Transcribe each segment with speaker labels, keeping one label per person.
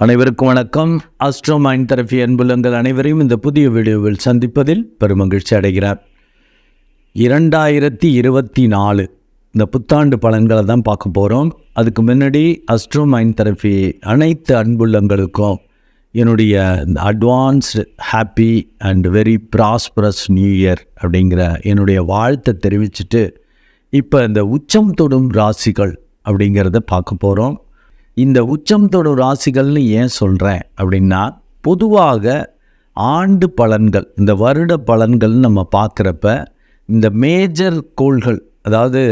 Speaker 1: அனைவருக்கும் வணக்கம். Astro mind therapy அன்புலங்கள் அனைவரையும் இந்த புதிய வீடியோவில் சந்திப்பதில் பெருமகிழ்ச்சி அடைகிறார். இரண்டாயிரத்தி இருபத்தி நாலு இந்த புத்தாண்டு பலன்களை தான் பார்க்க போகிறோம் அதுக்கு முன்னாடி அஸ்ட்ரோ மைண்ட் தெரபி அனைத்து அன்புள்ளங்களுக்கும் என்னுடைய advanced happy and very prosperous new year அப்படிங்கிற என்னுடைய வாழ்த்தை தெரிவிச்சுட்டு இப்போ இந்த உச்சம் தொடும் ராசிகள் அப்படிங்கிறத பார்க்க போகிறோம் இந்த உச்சம் தொடும் ராசிகள்னு ஏன் சொல்கிறேன் அப்படின்னா பொதுவாக ஆண்டு பலன்கள் இந்த வருட பலன்கள் நம்ம பார்க்குறப்ப இந்த மேஜர் கோள்கள் அதாவது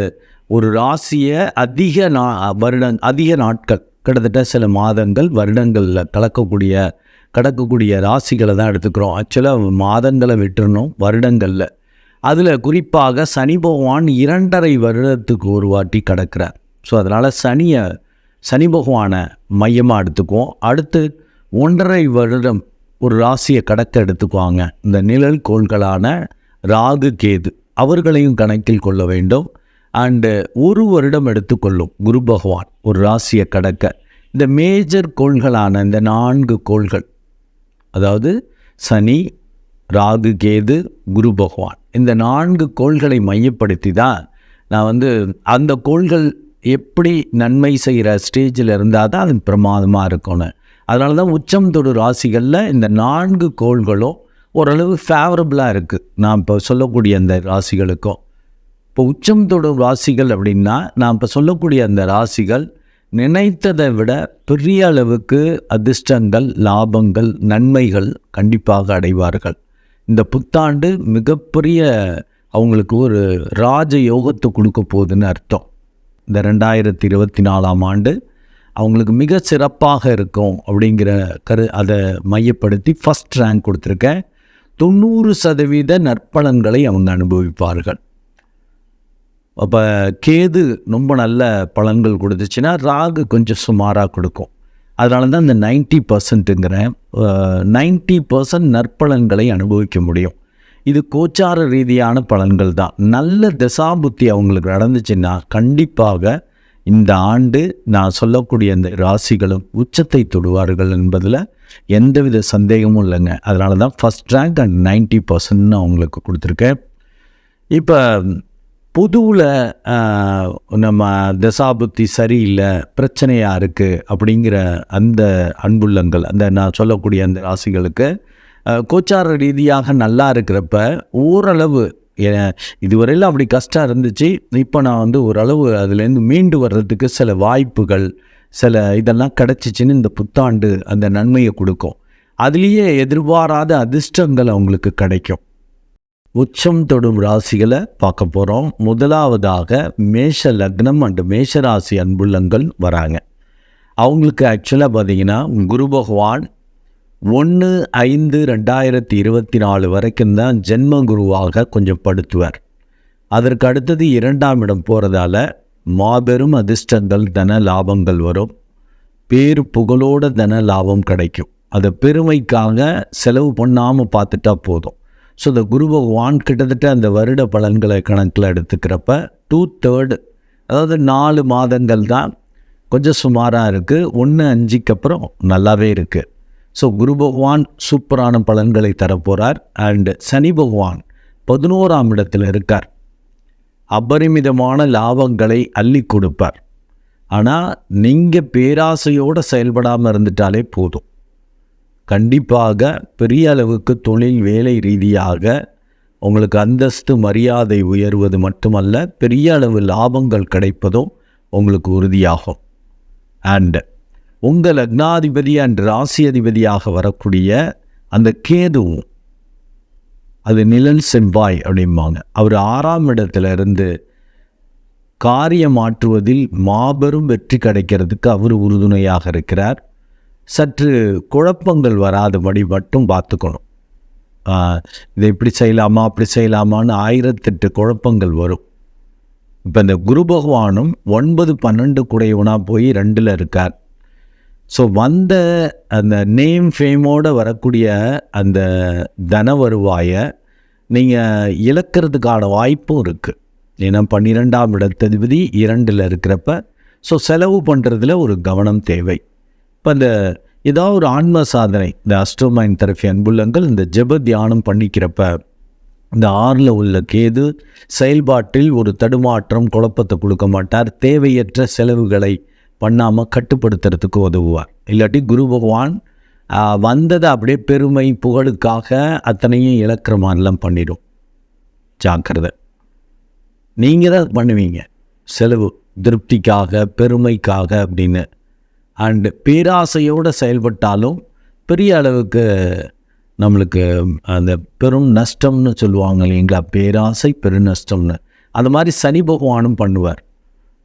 Speaker 1: ஒரு ராசியை அதிக நா வருடம் அதிக நாட்கள் கிட்டத்தட்ட சில மாதங்கள் வருடங்களில் கலக்கக்கூடிய கடக்கக்கூடிய ராசிகளை தான் எடுத்துக்கிறோம். ஆக்சுவலாக மாதங்களை விட்டுறணும் வருடங்களில். அதில் குறிப்பாக சனி பகவான் இரண்டரை வருடத்துக்கு ஒரு வாட்டி கடக்கிறார். ஸோ அதனால் சனியை சனி பகவானை மையமாக எடுத்துக்குவோம். அடுத்து ஒன்றரை வருடம் ஒரு ராசியை கடக்க எடுத்துக்குவாங்க. இந்த நிழல் கோள்களான ராகு கேது அவர்களையும் கணக்கில் கொள்ள வேண்டும். அண்டு ஒரு வருடம் எடுத்துக்கொள்ளும் குரு பகவான் ஒரு ராசியை கடக்க. இந்த மேஜர் கோள்களான இந்த நான்கு கோள்கள் அதாவது சனி ராகு கேது குரு பகவான் இந்த நான்கு கோள்களை மையப்படுத்தி தான் நான் வந்து அந்த கோள்கள் எப்படி நன்மை செய்கிற ஸ்டேஜில் இருந்தால் தான் அது பிரமாதமாக இருக்கணும் அதனால தான் உச்சம் தொடு ராசிகளில் இந்த நான்கு கோள்களும் ஓரளவு ஃபேவரபுளாக இருக்குது நான் இப்போ சொல்லக்கூடிய அந்த ராசிகளுக்கும். இப்போ உச்சம் தொடும் ராசிகள் அப்படின்னா நான் இப்போ சொல்லக்கூடிய அந்த ராசிகள் நினைத்ததை விட பெரிய அளவுக்கு அதிர்ஷ்டங்கள் லாபங்கள் நன்மைகள் கண்டிப்பாக அடைவார்கள். இந்த புத்தாண்டு மிகப்பெரிய அவங்களுக்கு ஒரு ராஜ யோகத்தை கொடுக்க போகுதுன்னு அர்த்தம். இந்த ரெண்டாயிரத்தி இருபத்தி நாலாம் ஆண்டு அவங்களுக்கு மிக சிறப்பாக இருக்கும் அப்படிங்கிற கரு அதை மையப்படுத்தி ஃபஸ்ட் ரேங்க் கொடுத்துருக்கேன். தொண்ணூறு சதவீத நற்பலன்களை அவங்க அனுபவிப்பார்கள். அப்போ கேது ரொம்ப நல்ல பலன்கள் கொடுத்துச்சுன்னா ராகு கொஞ்சம் சுமாராக கொடுக்கும். அதனால தான் இந்த நைன்ட்டி பர்சன்ட்டுங்கிறேன் நைன்ட்டி பர்சன்ட் நற்பலன்களை அனுபவிக்க முடியும். இது கோச்சார ரீதியான பலன்கள் தான் நல்ல தசாபுத்தி அவங்களுக்கு நடந்துச்சுன்னா கண்டிப்பாக இந்த ஆண்டு நான் சொல்லக்கூடிய அந்த ராசிகளும் உச்சத்தை தொடுவார்கள் என்பதில் எந்தவித சந்தேகமும் இல்லைங்க. அதனால தான் ஃபஸ்ட் ரேங்க் அண்ட் நைன்ட்டி பர்சன்ட்னு அவங்களுக்கு கொடுத்துருக்கேன். இப்போ பொதுவில் நம்ம தசாபுத்தி சரியில்லை பிரச்சனையாக இருக்குது அப்படிங்கிற அந்த அன்புள்ளங்கள் அந்த நான் சொல்லக்கூடிய அந்த ராசிகளுக்கு கோச்சார ரீதியாக நல்லா இருக்கிறப்ப ஓரளவு இதுவரையில் அப்படி கஷ்டம் இருந்துச்சு. இப்போ நான் வந்து ஓரளவு அதுலேருந்து மீண்டு வர்றதுக்கு சில வாய்ப்புகள் சில இதெல்லாம் கிடச்சிச்சின்னு இந்த புத்தாண்டு அந்த நன்மையை கொடுக்கும். அதுலேயே எதிர்பாராத அதிர்ஷ்டங்கள் அவங்களுக்கு கிடைக்கும். உச்சம் தொடும் ராசிகளை பார்க்க போகிறோம் முதலாவதாக மேஷ லக்னம் அண்டு மேஷராசி அன்புள்ளங்கள் வராங்க. அவங்களுக்கு ஆக்சுவலாக பார்த்தீங்கன்னா குரு பகவான் ஒன்று ஐந்து ரெண்டாயிரத்தி இருபத்தி நாலு வரைக்கும் தான் ஜென்ம குருவாக கொஞ்சம் படுத்துவார். அதற்கு அடுத்தது இரண்டாம் இடம் போகிறதால மாபெரும் அதிர்ஷ்டங்கள் தன லாபங்கள் வரும். பேர் புகழோட தன லாபம் கிடைக்கும். அதை பெருமைக்காக செலவு பண்ணாமல் பார்த்துட்டா போதும். ஸோ இந்த குரு பகவான் கிட்டத்தட்ட அந்த வருட பலன்களை கணக்கில் எடுத்துக்கிறப்ப டூ தேர்டு அதாவது நாலு மாதங்கள் தான் கொஞ்சம் சுமாராக இருக்குது ஒன்று அஞ்சுக்கு அப்புறம் நல்லாவே இருக்குது ஸோ குரு பகவான் சூப்பரான பலன்களை தரப்போகிறார் அண்டு சனி பகவான் பதினோராம் இடத்தில் இருக்கார் அபரிமிதமான லாபங்களை அள்ளி கொடுப்பார் ஆனால் நீங்கள் பேராசையோடு செயல்படாமல் இருந்துட்டாலே போதும் கண்டிப்பாக பெரிய அளவுக்கு தொழில் வேலை ரீதியாக உங்களுக்கு அந்தஸ்து மரியாதை உயர்வது மட்டுமல்ல பெரிய அளவு லாபங்கள் கிடைப்பதும் உங்களுக்கு உறுதியாகும் அண்டு உங்கள் லக்னாதிபதி அண்ட் ராசி அதிபதியாக வரக்கூடிய அந்த கேதுவும் அது நிழல் செவ்வாய் அப்படிம்பாங்க. அவர் ஆறாம் இடத்துல இருந்து காரியம் மாற்றுவதில் மாபெரும் வெற்றி கிடைக்கிறதுக்கு அவர் உறுதுணையாக இருக்கிறார். சற்று குழப்பங்கள் வராதபடி மட்டும் பார்த்துக்கணும். இதை இப்படி செய்யலாமா அப்படி செய்யலாமான்னு ஆயிரத்தெட்டு குழப்பங்கள் வரும். இப்போ இந்த குரு பகவானும் ஒன்பது பன்னெண்டு குடையவனாக போய் ரெண்டில் இருக்கார். ஸோ வந்த அந்த நேம் ஃபேமோடு வரக்கூடிய அந்த தன வருவாயை நீங்கள் இழக்கிறதுக்கான வாய்ப்பும் இருக்குது ஏன்னா பன்னிரெண்டாம் இடத்ததிபதி இரண்டில் இருக்கிறப்ப ஸோ செலவு பண்ணுறதுல ஒரு கவனம் தேவை. இப்போ அந்த ஏதாவது ஒரு ஆன்ம சாதனை இந்த அஸ்ட்ரோமைன் தெரபி அன்புள்ளங்கள் இந்த ஜெப தியானம் பண்ணிக்கிறப்ப இந்த ஆறில் உள்ள கேது செயல்பாட்டில் ஒரு தடுமாற்றம் குழப்பத்தை கொடுக்க மாட்டார். தேவையற்ற செலவுகளை பண்ணாமல் கட்டுப்படுத்துறதுக்கு உதவுவார். இல்லாட்டி குரு பகவான் வந்ததை அப்படியே பெருமை புகழுக்காக அத்தனையும் இழக்கிற மாதிரிலாம் பண்ணிடும். ஜாக்கிரதை. நீங்கள் தான் பண்ணுவீங்க. செலவு திருப்திக்காக பெருமைக்காக அப்படின்னு. அண்டு பேராசையோடு செயல்பட்டாலும் பெரிய அளவுக்கு நம்மளுக்கு அந்த பெரும் நஷ்டம்னு சொல்லுவாங்க இல்லைங்களா? பேராசை பெருநஷ்டம்னு. அந்த மாதிரி சனி பகவானும் பண்ணுவார்.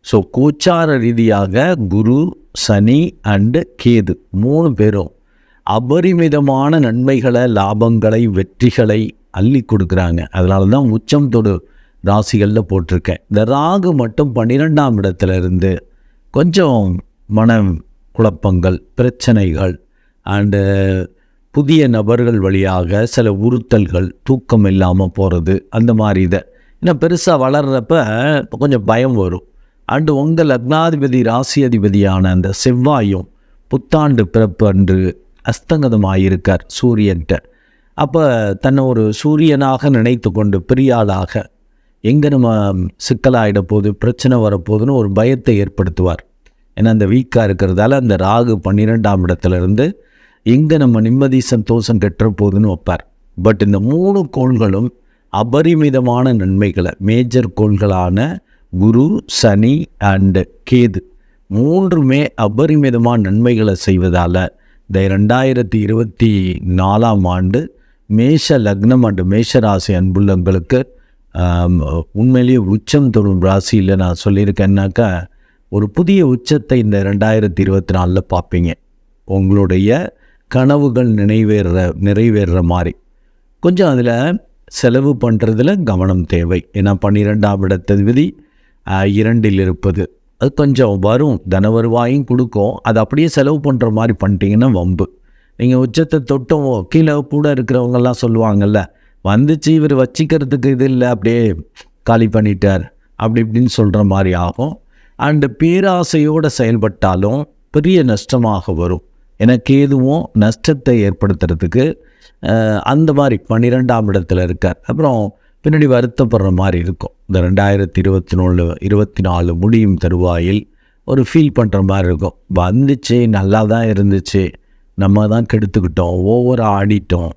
Speaker 1: ஸோ கோச்சார ரீதியாக குரு சனி அண்டு கேது மூணு பேரும் அபரிமிதமான நன்மைகளை லாபங்களை வெற்றிகளை அள்ளி கொடுக்குறாங்க. அதனால தான் உச்சம் தொடு ராசிகளில் போட்டிருக்கேன். இந்த ராகு மட்டும் பன்னிரெண்டாம் இடத்துல இருந்து கொஞ்சம் மன குழப்பங்கள் பிரச்சனைகள் அண்டு புதிய நபர்கள் வழியாக சில உறுத்தல்கள் தூக்கம் இல்லாமல் போகிறது அந்த மாதிரி இதை. இன்னும் பெருசாக வளர்கிறப்ப கொஞ்சம் பயம் வரும். அண்டு உங்கள் லக்னாதிபதி ராசி அதிபதியான அந்த செவ்வாயும் புத்தாண்டு பிறப்பு அன்று அஸ்தங்கதமாயிருக்கார் சூரியன்ட்ட. அப்போ தன்னை ஒரு சூரியனாக நினைத்து கொண்டு பெரிய எங்கே நம்ம சிக்கலாயிட போகுது பிரச்சனை வரப்போகுதுன்னு ஒரு பயத்தை ஏற்படுத்துவார். ஏன்னா அந்த வீக்காக இருக்கிறதால அந்த ராகு பன்னிரெண்டாம் இடத்துல இருந்து எங்கே நம்ம நிம்மதி சந்தோஷம் கெட்டுற போகுதுன்னு வைப்பார். பட் இந்த மூணு கோள்களும் அபரிமிதமான நன்மைகளை மேஜர் கோள்களான குரு சனி அண்டு கேது. மூன்றுமே அபரிமிதமான நன்மைகளை செய்வதால் இந்த ரெண்டாயிரத்தி இருபத்தி நாலாம் ஆண்டு மேஷ லக்னம் அண்டு மேஷ ராசி அன்புள்ளங்களுக்கு உண்மையிலேயே உச்சம் தொடும் ராசியில் நான் சொல்லியிருக்கேன்னாக்கா ஒரு புதிய உச்சத்தை இந்த ரெண்டாயிரத்தி இருபத்தி நாலில் பார்ப்பீங்க. உங்களுடைய கனவுகள் நிறைவேற நிறைவேறுற மாதிரி கொஞ்சம் அதில் செலவு பண்ணுறதுல கவனம் தேவை. ஏன்னா பன்னிரெண்டாம் இடத்த விதி இரண்டில் இருப்பது. அது கொஞ்சம் வரும். தன வருவாயும் கொடுக்கும். அது அப்படியே செலவு பண்ணுற மாதிரி பண்ணிட்டீங்கன்னா வம்பு. நீங்கள் உச்சத்தை தொட்டும் கீழே கூட இருக்கிறவங்கெல்லாம் சொல்லுவாங்கல்ல வந்துச்சு இவர் வச்சிக்கிறதுக்கு இது இல்லை அப்படியே காலி பண்ணிட்டார். அப்படி இப்படின்னு சொல்கிற மாதிரி ஆகும். அண்டு பேராசையோடு செயல்பட்டாலும் பெரிய நஷ்டமாக வரும். எனக்கு எதுவும் நஷ்டத்தை ஏற்படுத்துறதுக்கு அந்த மாதிரி பன்னிரெண்டாம் இடத்துல இருக்கார். அப்புறம் பின்னாடி வருத்தப்படுற மாதிரி இருக்கும். இந்த ரெண்டாயிரத்தி இருபத்தி நாலு இருபத்தி நாலு முடியும் தருவாயில் ஒரு ஃபீல் பண்ணுற மாதிரி இருக்கும். வந்துச்சு நல்லா தான் இருந்துச்சு. நம்ம தான் கெடுத்துக்கிட்டோம். ஓவராக ஆடிட்டோம்.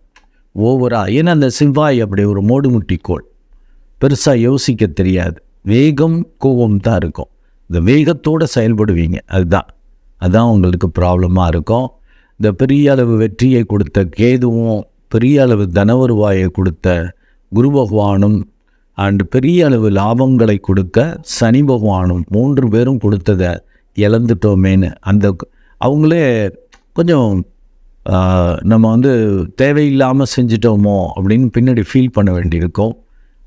Speaker 1: ஓவராக ஏன்னா அந்த செவ்வாய் அப்படி ஒரு மோடுமுட்டி கோள் பெருசாக யோசிக்க தெரியாது. வேகம் கோபம் தான் இருக்கும். இந்த வேகத்தோடு செயல்படுவீங்க. அதுதான். அதுதான் உங்களுக்கு ப்ராப்ளமாக இருக்கும். இந்த பெரிய அளவு வெற்றியை கொடுத்த கேதுவும் பெரிய அளவு தன வருவாயை கொடுத்த குரு பகவானும் அண்டு பெரிய அளவு லாபங்களை கொடுக்க சனி பகவானும் மூன்று பேரும் கொடுத்ததை இழந்துட்டோமேன்னு அந்த அவங்களே கொஞ்சம் நம்ம வந்து தேவையில்லாமல் செஞ்சிட்டோமோ அப்படின்னு பின்னாடி ஃபீல் பண்ண வேண்டியிருக்கோம்.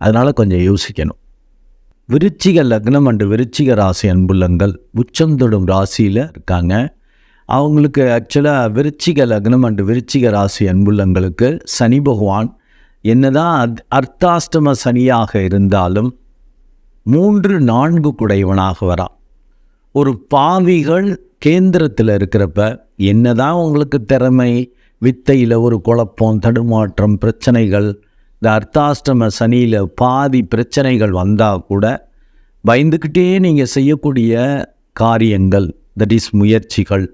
Speaker 1: அதனால் கொஞ்சம் யோசிக்கணும். விருச்சிக லக்னம் அண்டு விருச்சிக ராசி அன்புள்ளங்கள் உச்சம் தொடும் ராசியில் இருக்காங்க. அவங்களுக்கு ஆக்சுவலாக விருச்சிக லக்னம் அண்டு விருச்சிக ராசி அன்புள்ளங்களுக்கு சனி பகவான் என்னதான் அத்- அர்த்தாஷ்டம சனியாக இருந்தாலும் மூன்று நான்கு குடையவனாக வரான் ஒரு பாவிகள் கேந்திரத்தில் இருக்கிறப்ப என்னதான் உங்களுக்கு திறமை வித்தையில் ஒரு குழப்பம் தடுமாற்றம் பிரச்சனைகள் இந்த அர்த்தாஷ்டம சனியில் பாதி பிரச்சனைகள் வந்தால் கூட பயந்துக்கிட்டே நீங்கள் செய்யக்கூடிய காரியங்கள் தட் இஸ் முயற்சிகள்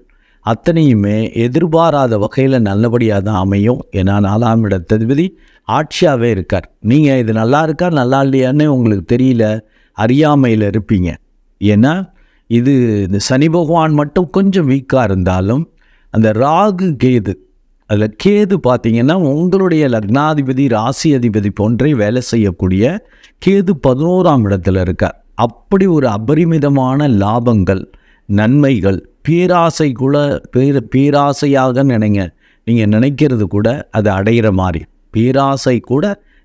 Speaker 1: அத்தனையுமே எதிர்பாராத வகையில் நல்லபடியாக தான் அமையும் ஏன்னா நாலாம் இடத்ததிபதி ஆட்சியாகவே இருக்கார். நீங்கள் இது நல்லா இருக்கா நல்லா இல்லையான்னு உங்களுக்கு தெரியல அறியாமையில் இருப்பீங்க. ஏன்னா இது இந்த சனி பகவான் மட்டும் கொஞ்சம் வீக்காக இருந்தாலும் அந்த ராகு கேது அதில் கேது பார்த்தீங்கன்னா உங்களுடைய லக்னாதிபதி ராசி அதிபதி போன்றே வேலை செய்யக்கூடிய கேது பதினோராம் இடத்துல இருக்கார். அப்படி ஒரு அபரிமிதமான லாபங்கள் நன்மைகள் பேராசை கூட பேர பேராசையாக நினைங்க. நீங்கள் நினைக்கிறது கூட அது அடையிற மாதிரி. பேராசை கூட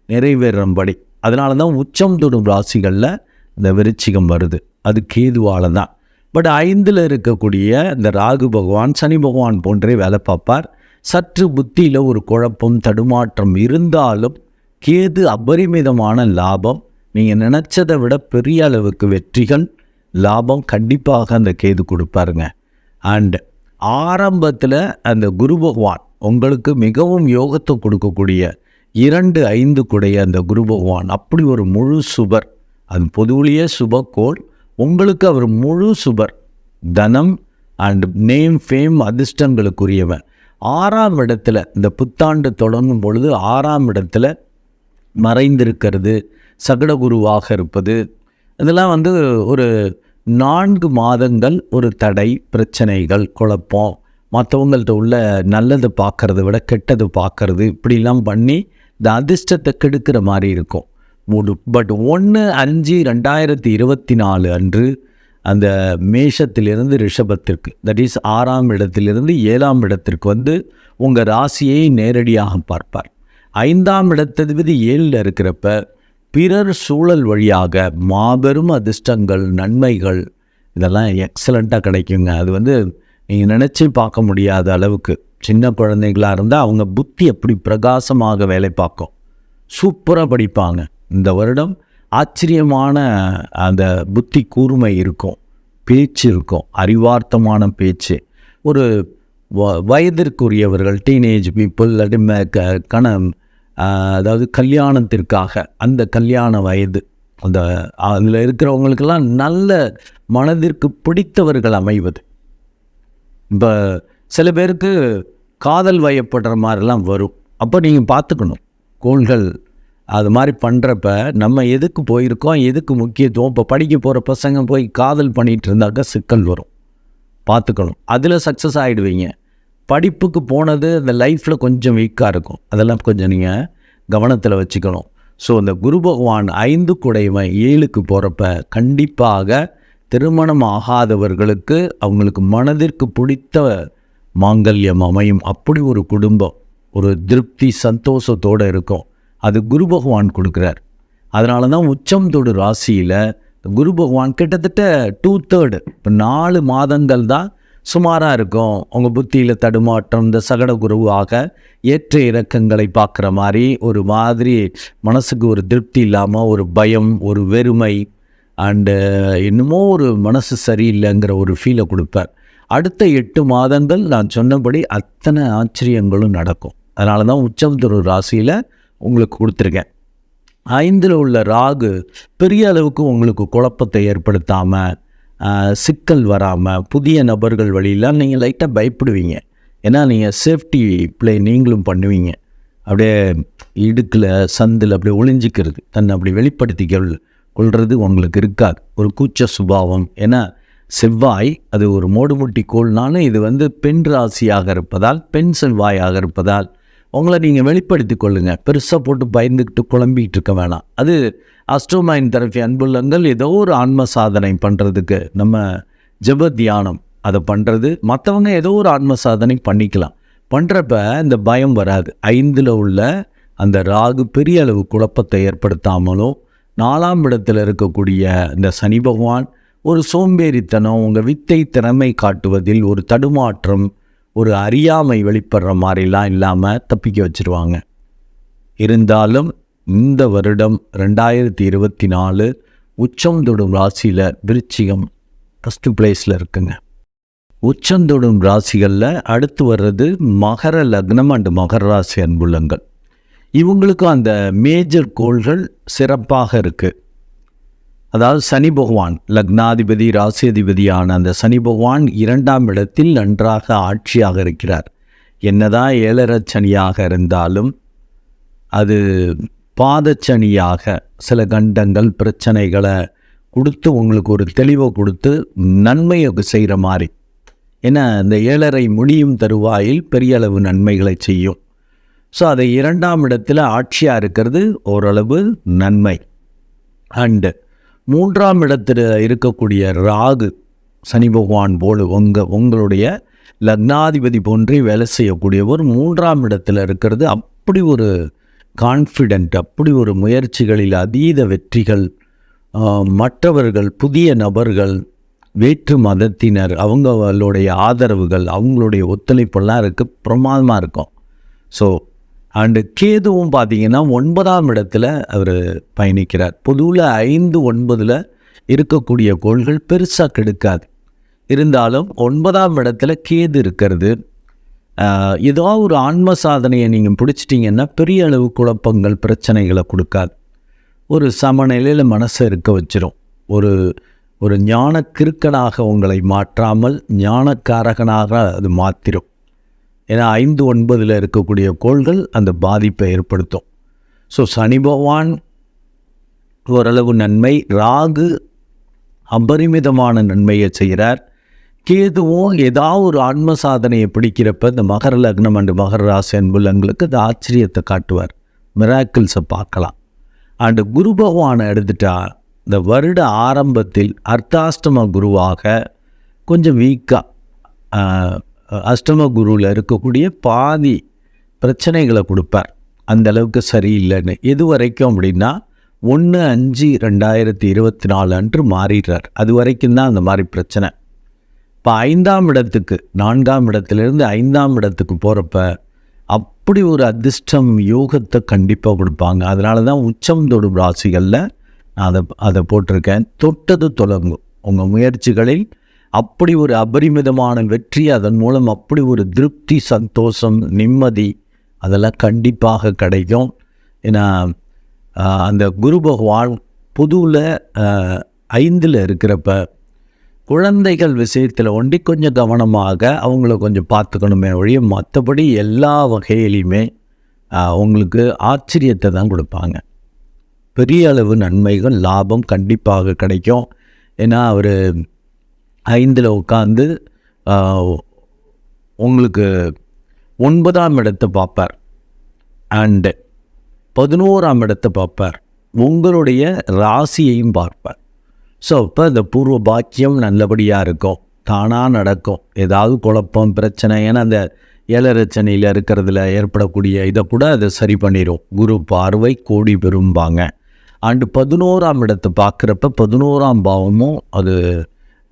Speaker 1: நிறைவேறும்படி. அதனால தான் உச்சம் தொடும் ராசிகளில் இந்த விருச்சிகம் வருது. அது கேதுவால் தான் பட் ஐந்தில் இருக்கக்கூடிய இந்த ராகு பகவான் சனி பகவான் போன்றே வேலை பார்ப்பார். சற்று புத்தியில் ஒரு குழப்பம் தடுமாற்றம் இருந்தாலும் கேது அபரிமிதமான லாபம். நீங்கள் நினச்சதை விட பெரிய அளவுக்கு வெற்றிகள் லாபம் கண்டிப்பாக அந்த கேது கொடுப்பாருங்க. அண்ட் ஆரம்பத்தில் அந்த குரு பகவான் உங்களுக்கு மிகவும் யோகத்தை கொடுக்கக்கூடிய இரண்டு ஐந்து கூடைய அந்த குரு பகவான் அப்படி ஒரு முழு சுபர் அது பொதுவிலேயே சுபக்கோள் உங்களுக்கு அவர் முழு சுபர் தனம் அண்ட் நேம் ஃபேம் அதிர்ஷ்டங்களுக்குரியவன் ஆறாம் இடத்துல இந்த புத்தாண்டு தொடங்கும் பொழுது ஆறாம் இடத்துல மறைந்திருக்கிறது சகடகுருவாக இருப்பது இதெல்லாம் வந்து ஒரு நான்கு மாதங்கள் ஒரு தடை பிரச்சனைகள் குழப்பம். மற்றவங்கள்ட்ட உள்ள நல்லது பார்க்கறத விட கெட்டது பார்க்கறது இப்படிலாம் பண்ணி இந்த அதிர்ஷ்டத்தை கெடுக்கிற மாதிரி இருக்கும். ஒரு பட் ஒன்று அஞ்சு ரெண்டாயிரத்தி இருபத்தி நாலு அன்று அந்த மேஷத்திலிருந்து ரிஷபத்திற்கு தட் இஸ் ஆறாம் இடத்திலிருந்து ஏழாம் இடத்திற்கு வந்து உங்கள் ராசியை நேரடியாக பார்ப்பார். ஐந்தாம் இடத்ததிபதி ஏழில் இருக்கிறப்ப பிறர் சூழல் வழியாக மாபெரும் அதிர்ஷ்டங்கள் நன்மைகள் இதெல்லாம் எக்ஸலண்ட்டாக கிடைக்குங்க. அது வந்து நீங்கள் நினச்சி பார்க்க முடியாத அளவுக்கு. சின்ன குழந்தைகளாக இருந்தால் அவங்க புத்தி எப்படி பிரகாசமாக வேலை பார்க்கும். சூப்பராக படிப்பாங்க. இந்த வருடம் ஆச்சரியமான அந்த புத்தி கூர்மை இருக்கும். பேச்சு இருக்கும். அறிவார்த்தமான பேச்சு. ஒரு வ- வயதிற்குரியவர்கள் டீனேஜ் பீப்புள் இல்லாட்டி க கண அதாவது கல்யாணத்திற்காக அந்த கல்யாண வயது அந்த அதில் இருக்கிறவங்களுக்கெல்லாம் நல்ல மனதிற்கு பிடித்தவர்கள் அமைவது. இப்போ சில பேருக்கு காதல் வயப்படுற மாதிரிலாம் வரும். அப்போ நீங்கள் பார்த்துக்கணும். கோள்கள் அது மாதிரி பண்ணுறப்ப நம்ம எதுக்கு போயிருக்கோம் எதுக்கு முக்கியத்துவம்? இப்போ படிக்க போகிற பசங்க போய் காதல் பண்ணிகிட்டு இருந்தாக்கா சிக்கல் வரும். பார்த்துக்கணும். அதில் சக்ஸஸ் ஆகிடுவீங்க படிப்புக்கு போனது அந்த லைஃப்பில் கொஞ்சம் வீக்காக இருக்கும். அதெல்லாம் கொஞ்சம் நீங்கள் கவனத்தில் வச்சுக்கணும். ஸோ அந்த குரு பகவான் ஐந்து குடைவன் ஏழுக்கு போகிறப்ப கண்டிப்பாக திருமணம் ஆகாதவர்களுக்கு அவங்களுக்கு மனதிற்கு பிடித்த மாங்கல்யம் அமையும். அப்படி ஒரு குடும்பம் ஒரு திருப்தி சந்தோஷத்தோடு இருக்கும். அது குரு பகவான் கொடுக்குறார். அதனால தான் உச்சம் தொடு ராசியில் குரு பகவான் கிட்டத்தட்ட டூ தேர்டு இப்போ நாலு மாதங்கள் தான் சுமாராக இருக்கும். உங்கள் புத்தியில் தடுமாற்றம் இந்த சகட குருவாக ஏற்ற இறக்கங்களை பார்க்குற மாதிரி ஒரு மாதிரி மனசுக்கு ஒரு திருப்தி இல்லாமல் ஒரு பயம் ஒரு வெறுமை அண்டு என்னமோ ஒரு மனசு சரியில்லைங்கிற ஒரு ஃபீலை கொடுப்பார். அடுத்த எட்டு மாதங்கள் நான் சொன்னபடி அத்தனை ஆச்சரியங்களும் நடக்கும். அதனால தான் உச்சம் தொரு ராசியில் உங்களுக்கு கொடுத்துருக்கேன். ஐந்தில் உள்ள ராகு பெரிய அளவுக்கு உங்களுக்கு குழப்பத்தை ஏற்படுத்தாமல் சிக்கல் வராமல் புதிய நபர்கள் வழியெல்லாம் நீங்கள் லைட்டாக பயப்படுவீங்க. ஏன்னா நீங்கள் சேஃப்டி ப்ளே நீங்களும் பண்ணுவீங்க. அப்படியே இடுக்கில் சந்தில் அப்படியே ஒளிஞ்சிக்கிறது. தன்னை அப்படி வெளிப்படுத்திக்கொள் கொள்வது உங்களுக்கு இருக்காது. ஒரு கூச்ச சுபாவம். ஏன்னா செவ்வாய் அது ஒரு மோடுமுட்டி கோள்னாலும் இது வந்து பெண் ராசியாக இருப்பதால் பெண் செவ்வாயாக இருப்பதால் உங்களை நீங்கள் வெளிப்படுத்தி கொள்ளுங்க. பெருசாக போட்டு பயந்துக்கிட்டு குழம்பிக்கிட்டு இருக்க வேணாம். அது அஸ்ட்ரோமைன் தெரப்பி அன்புள்ளங்கள் ஏதோ ஒரு ஆன்ம சாதனை பண்ணுறதுக்கு நம்ம ஜப தியானம் அதை பண்ணுறது மற்றவங்க ஏதோ ஒரு ஆன்ம சாதனை பண்ணிக்கலாம். பண்ணுறப்ப இந்த பயம் வராது. ஐந்தில் உள்ள அந்த ராகு பெரிய அளவு குழப்பத்தை ஏற்படுத்தாமலும் நாலாம் இடத்துல இருக்கக்கூடிய இந்த சனி பகவான் ஒரு சோம்பேறித்தனம் உங்கள் வித்தை திறமை காட்டுவதில் ஒரு தடுமாற்றம் ஒரு அறியாமை வெளிப்படுற மாதிரிலாம் இல்லாமல் தப்பிக்க வச்சிருவாங்க. இருந்தாலும் இந்த வருடம் ரெண்டாயிரத்தி இருபத்தி நாலு உச்சம் தொடும் ராசியில் விருச்சிகம் ஃபஸ்ட்டு பிளேஸில் இருக்குங்க. உச்சம் தொடும் ராசிகளில் அடுத்து வர்றது மகர லக்னம் அண்டு மகர ராசி அன்புள்ளங்கள் இவங்களுக்கும் அந்த மேஜர் கோள்கள் சிறப்பாக இருக்குது அதாவது சனி பகவான் லக்னாதிபதி ராசியதிபதியான அந்த சனி பகவான் இரண்டாம் இடத்தில் நன்றாக ஆட்சியாக இருக்கிறார். என்னதான் ஏழரை சனியாக இருந்தாலும் அது பாதச்சனியாக சில கண்டங்கள் பிரச்சனைகளை கொடுத்து உங்களுக்கு ஒரு தெளிவை கொடுத்து நன்மையை செய்கிற மாதிரி. ஏன்னா இந்த ஏழரை முடியும் தருவாயில் பெரிய அளவு நன்மைகளை செய்யும். ஸோ அதை இரண்டாம் இடத்தில் ஆட்சியாக இருக்கிறது ஓரளவு நன்மை. அண்டு மூன்றாம் இடத்தில் இருக்கக்கூடிய ராகு சனி பகவான் போல் உங்கள் உங்களுடைய லக்னாதிபதி போன்றே வேலை செய்யக்கூடியவர் மூன்றாம் இடத்தில் இருக்கிறது. அப்படி ஒரு கான்ஃபிடென்ட் அப்படி ஒரு முயற்சிகளில் அதீத வெற்றிகள் மற்றவர்கள் புதிய நபர்கள் வேற்று மதத்தினர் அவங்களுடைய ஆதரவுகள் அவங்களுடைய ஒத்துழைப்பெல்லாம் இருக்குது பிரமாதமாக இருக்கும். ஸோ அண்டு கேதுவும் பார்த்தீங்கன்னா ஒன்பதாம் இடத்துல அவர் பயணிக்கிறார். பொதுவில் ஐந்து ஒன்பதில் இருக்கக்கூடிய கோள்கள் பெருசாக கெடுக்காது. இருந்தாலும் ஒன்பதாம் இடத்துல கேது இருக்கிறது. ஏதோ ஒரு ஆன்ம சாதனையை நீங்கள் பிடிச்சிட்டிங்கன்னா பெரிய அளவு குழப்பங்கள் பிரச்சனைகளை கொடுக்காது. ஒரு சமநிலையில் மனசை இருக்க வச்சிடும் ஒரு ஒரு ஞான கிருக்கனாக உங்களை மாற்றாமல் ஞானக்காரகனாக அது மாற்றிடும் ஏன்னா ஐந்து ஒன்பதில் இருக்கக்கூடிய கோள்கள் அந்த பாதிப்பை ஏற்படுத்தும். ஸோ சனி பகவான் ஓரளவு நன்மை ராகு அபரிமிதமான நன்மையை செய்கிறார். கேதுவும் ஏதாவது ஒரு ஆன்ம சாதனையை பிடிக்கிறப்ப இந்த மகர லக்னம் அண்டு மகர ராசி அன்புலங்களுக்கு இந்த ஆச்சரியத்தை காட்டுவார். மிராக்கிள்ஸை பார்க்கலாம். அண்டு குரு பகவானை எடுத்துட்டா இந்த வருட ஆரம்பத்தில் அர்த்தாஷ்டம குருவாக கொஞ்சம் வீக்காக அஷ்டம குருவில் இருக்கக்கூடிய பாதி பிரச்சனைகளை கொடுப்பார். அந்த அளவுக்கு சரியில்லைன்னு. எது வரைக்கும் அப்படின்னா ஒன்று அஞ்சு ரெண்டாயிரத்தி இருபத்தி நாலு அன்று மாறிடுறார். அது வரைக்கும் தான் அந்த மாதிரி பிரச்சனை. இப்போ ஐந்தாம் இடத்துக்கு நான்காம் இடத்துலேருந்து ஐந்தாம் இடத்துக்கு போகிறப்ப அப்படி ஒரு அதிர்ஷ்டம் யோகத்தை கண்டிப்பாக கொடுப்பாங்க. அதனால தான் உச்சம் தொடும் ராசிகளில் நான் அதை அதை போட்டிருக்கேன். தொட்டது தொடங்கும். உங்கள் முயற்சிகளில் அப்படி ஒரு அபரிமிதமான வெற்றி அதன் மூலம் அப்படி ஒரு திருப்தி சந்தோஷம் நிம்மதி அதெல்லாம் கண்டிப்பாக கிடைக்கும். ஏன்னா அந்த குரு பகவான் புதுவில் ஐந்தில் இருக்கிறப்ப குழந்தைகள் விஷயத்தில் ஒண்டி கொஞ்சம் கவனமாக அவங்கள கொஞ்சம் பார்த்துக்கணுமே ஒழிய மற்றபடி எல்லா வகையிலையுமே அவங்களுக்கு உங்களுக்கு ஆச்சரியத்தை தான் கொடுப்பாங்க. பெரிய அளவு நன்மைகள் லாபம் கண்டிப்பாக கிடைக்கும். ஏன்னா அவர் ஐந்தில் உட்காந்து உங்களுக்கு ஒன்பதாம் இடத்தை பார்ப்பார். அண்டு பதினோராம் இடத்தை பார்ப்பார். உங்களுடைய ராசியையும் பார்ப்பார். ஸோ இப்போ இந்த பூர்வ பாக்கியம் நல்லபடியாக இருக்கும். தானாக நடக்கும். ஏதாவது குழப்பம் பிரச்சனை ஏன்னா அந்த ஏழரச்சனையில் இருக்கிறதுல ஏற்படக்கூடிய இதை கூட அதை சரி பண்ணிடும் குரு பார்வை கோடி பெரும்பாங்க அண்டு பதினோராம் இடத்தை பார்க்குறப்ப பதினோராம் பாவமும் அது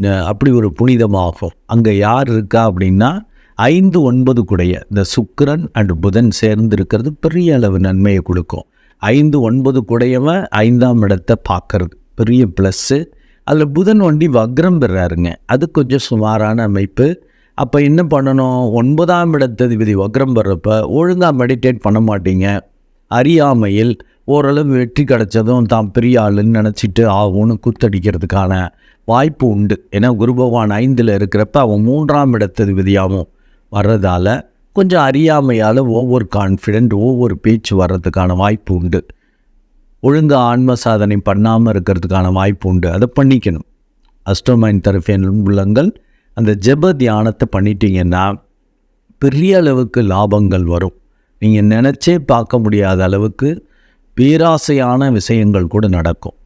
Speaker 1: அப்படி ஒரு புனிதமாகும். அங்கே யார் இருக்கா அப்படின்னா ஐந்து ஒன்பது குடைய இந்த சுக்கரன் அண்டு புதன் சேர்ந்து இருக்கிறது பெரிய அளவு நன்மையை கொடுக்கும். ஐந்து ஒன்பது குடையவன் ஐந்தாம் இடத்தை பார்க்கறது. பெரிய ப்ளஸ்ஸு அதில் புதன் வண்டி வக்ரம் பெறாருங்க. அது கொஞ்சம் சுமாரான அமைப்பு. அப்போ என்ன பண்ணணும்? ஒன்பதாம் இடத்ததிபதி வக்ரம் பெறப்ப ஒழுங்காக மெடிடேட் பண்ண மாட்டீங்க. அறியாமையில் ஓரளவு வெற்றி கிடைச்சதும் தான் பெரிய ஆளுன்னு நினச்சிட்டு ஆகும்னு குத்தடிக்கிறதுக்கான வாய்ப்பு உண்டு. ஏன்னா குரு பகவான் ஐந்தில் இருக்கிறப்ப அவன் மூன்றாம் இடத்ததிபதியாகவும் வர்றதால கொஞ்சம் அறியாமையால் ஒவ்வொரு கான்ஃபிடென்ட் ஒவ்வொரு பேச்சு வர்றதுக்கான வாய்ப்பு உண்டு. ஒழுங்கு ஆன்ம சாதனை பண்ணாமல் இருக்கிறதுக்கான வாய்ப்பு உண்டு. அதை பண்ணிக்கணும். அஸ்டோமைன் தரப்பின் உள்ளங்கள் அந்த ஜெப தியானத்தை பண்ணிட்டீங்கன்னா பெரிய அளவுக்கு லாபங்கள் வரும். நீங்கள் நினச்சே பார்க்க முடியாத அளவுக்கு பேராசையான விஷயங்கள் கூட நடக்கும்.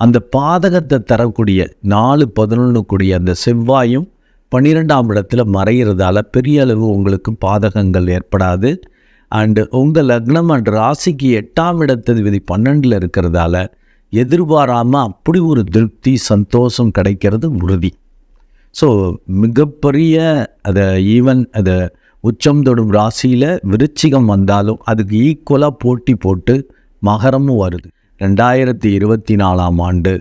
Speaker 1: அந்த பாதகத்தை தரக்கூடிய நாலு பதினொன்று கூடிய அந்த செவ்வாயும் பன்னிரெண்டாம் இடத்துல மறைகிறதால பெரிய அளவு உங்களுக்கு பாதகங்கள் ஏற்படாது. அண்டு உங்கள் லக்னம் அண்ட் ராசிக்கு எட்டாம் இடத்ததிபதி பன்னெண்டில் இருக்கிறதால எதிர்பாராமல் அப்படி ஒரு திருப்தி சந்தோஷம் கிடைக்கிறது உறுதி. ஸோ மிகப்பெரிய அதை ஈவன் அதை உச்சம் தொடும் ராசியில் விருச்சிகம் வந்தாலும் அதுக்கு ஈக்குவலாக போட்டி போட்டு மகரமும் வருது. ரெண்டாயிரத்தி இருபத்தி நாலாம் ஆண்டு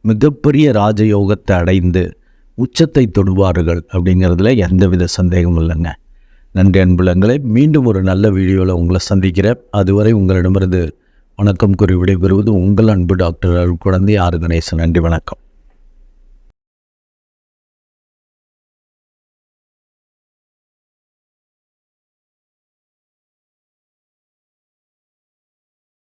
Speaker 1: மிகப்பெரிய ராஜயோகத்தை அடைந்து உச்சத்தை தொடுவார்கள் அப்படிங்கிறதுல எந்தவித சந்தேகமும் இல்லைங்க. நன்றி அன்புலங்களை மீண்டும் ஒரு நல்ல வீடியோவில் உங்களை சந்திக்கிறேன். அதுவரை உங்களிடமிருந்து வணக்கம் கூறி விடைபெறுவது உங்கள் அன்பு டாக்டர் அருள் குழந்தை ஆறு கணேசன். நன்றி வணக்கம்.